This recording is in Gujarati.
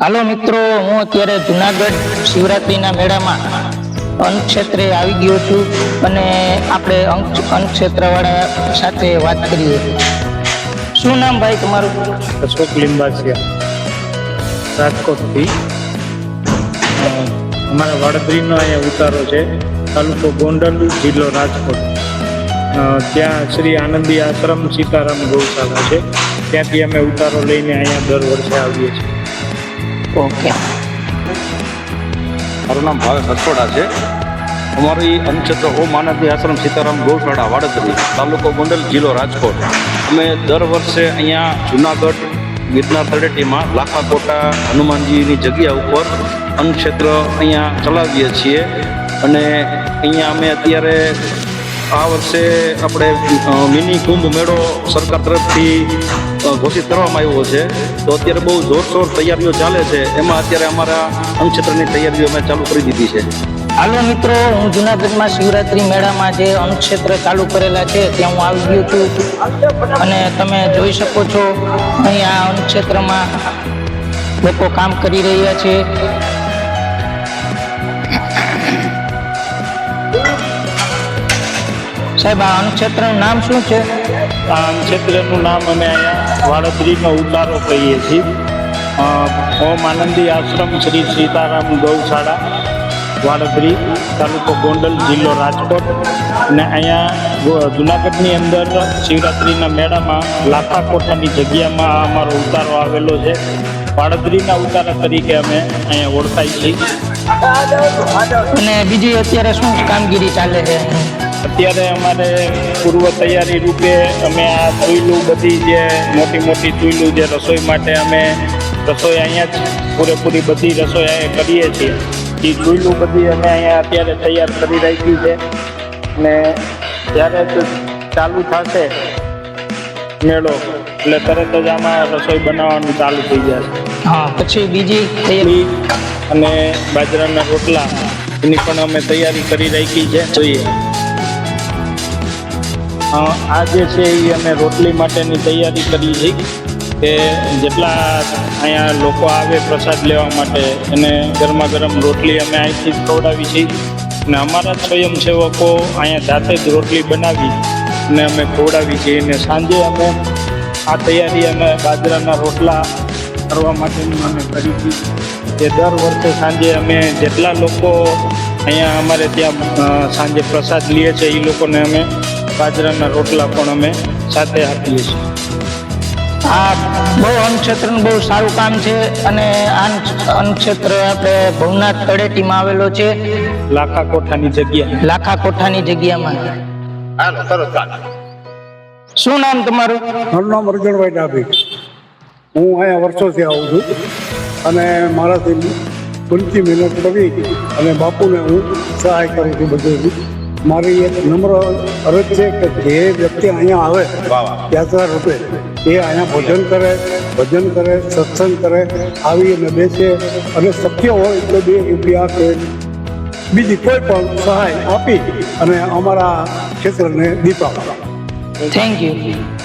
હાલો મિત્રો, હું અત્યારે જુનાગઢ શિવરાત્રિના મેળામાં ક્ષેત્રે આવી ગયો છું અને આપણે અંક- ક્ષેત્રવાળા સાથે વાત કરીએ. શું નામ ભાઈ તમારું? અશોક લિંબાસિયા. રાજકોટથી. અમારા વડદરીનો અહીંયા ઉતારો છે, તાલુકો ગોંડલ, જિલ્લો રાજકોટ. ત્યાં શ્રી આનંદી આશ્રમ સીતારામ ગૌશાળા છે. ત્યાંથી અમે ઉતારો લઈને અહીંયા દર વર્ષે આવીએ છીએ. ઓકે. મારું નામ ભાવેશ રસોડા છે. અમારું અન્નક્ષેત્ર હો આનંદી આશ્રમ સીતારામ ગૌશાળા, વાડદરી, તાલુકો ગોંડલ, જિલ્લો રાજકોટ. અમે દર વર્ષે અહીંયા જુનાગઢ, ગિરનાર તળેટીમાં લાખાકોટા હનુમાનજીની જગ્યા ઉપર અન્નક્ષેત્ર અહીંયા ચલાવીએ છીએ. અને અહીંયા અમે અત્યારે આ વર્ષે આપણે મિની કુંભ મેળો સરકાર તરફથી ઘોષિત કરવામાં આવ્યો છે. તો અત્યારે બહુ જોરશોર તૈયારીઓ ચાલે છે. એમાં અત્યારે અમારા અંગક્ષેત્રની તૈયારીઓ અમે ચાલુ કરી દીધી છે. હાલો મિત્રો, હું જુનાગઢમાં શિવરાત્રી મેળામાં જે અંગક્ષેત્ર ચાલુ કરેલા છે, ત્યાં હું આવી ગયો છું. અને તમે જોઈ શકો છો, અહીં આ અંગક્ષેત્રમાં લોકો કામ કરી રહ્યા છે. સાહેબ, આ અન્નક્ષેત્રનું નામ શું છે? આ અન્નક્ષેત્રનું નામ અમે અહીંયા વાડોદરીનો ઉતારો કહીએ છીએ. ઓમ આનંદી આશ્રમ શ્રી સીતારામ ગૌશાળા વાડત્રી તાલુકો ગોંડલ જિલ્લો રાજકોટ. અને અહીંયા જુનાગઢની અંદર શિવરાત્રિના મેળામાં લાખા કોઠાની જગ્યામાં અમારો ઉતારો આવેલો છે. વાડોદરીના ઉતારા તરીકે અમે અહીંયા ઓળખાય છીએ. અને બીજી અત્યારે શું કામગીરી ચાલે છે? અત્યારે અમારે પૂર્વ તૈયારી રૂપે અમે આ તુયલું બધી જે મોટી મોટી તુયલું જે રસોઈ માટે અમે રસોઈ અહીંયા જ પૂરેપૂરી બધી રસોઈ અહીંયા કરીએ છીએ. એ તુયલું બધી અમે અહીંયા અત્યારે તૈયાર કરી રાખી છે. અને જ્યારે ચાલુ થશે મેળો એટલે તરત જ આમાં રસોઈ બનાવવાનું ચાલુ થઈ જશે હા. પછી બીજી તૈયારી? અને બાજરાના રોટલા એની પણ અમે તૈયારી કરી રાખી છે. જોઈએ. આ જે છે એ અમે રોટલી માટેની તૈયારી કરી છે કે જેટલા અહીંયા લોકો આવે પ્રસાદ લેવા માટે એને ગરમા ગરમ રોટલી અમે અહીંથી જ ખવડાવી છીએ અને અમારા જ સ્વયંસેવકો અહીંયા જાતે જ રોટલી બનાવી અને અમે ખવડાવી છીએ અને સાંજે અમે આ તૈયારી અમે બાજરાના રોટલા કરવા માટેની અમે કરી હતી જે દર વર્ષે સાંજે અમે જેટલા લોકો અહીંયા અમારે ત્યાં સાંજે પ્રસાદ લઈએ છીએ એ લોકોને અમે બાજરાના રોટલા પણ અમે સાથે આપીએ છીએ. આ બહુ અન્નક્ષેત્રનું બહુ સારું કામ છે અને આ અન્નક્ષેત્ર આપણે ભવનાથ તળેટીમાં આવેલો છે. લાખા કોઠાની જગ્યા. લાખા કોઠાની જગ્યામાં. શું નામ તમારું? મારું નામ અર્જુનભાઈ ડાભી. હું અહીંયા વર્ષોથી આવું છું અને મારાથી બનતી મહેનત કરી અને બાપુને હું સહાય કરું છું બધું. મારી એક નમ્ર અરજ છે કે જે વ્યક્તિ અહીંયા આવે યાત્રા રૂપે એ અહીંયા ભોજન કરે, ભજન કરે, સત્સંગ કરે, આવી અને બેસે અને શક્ય હોય તો બે રૂપિયા કે બીજી કોઈ પણ સહાય આપી અને અમારા ક્ષેત્રને દીપા Thank you.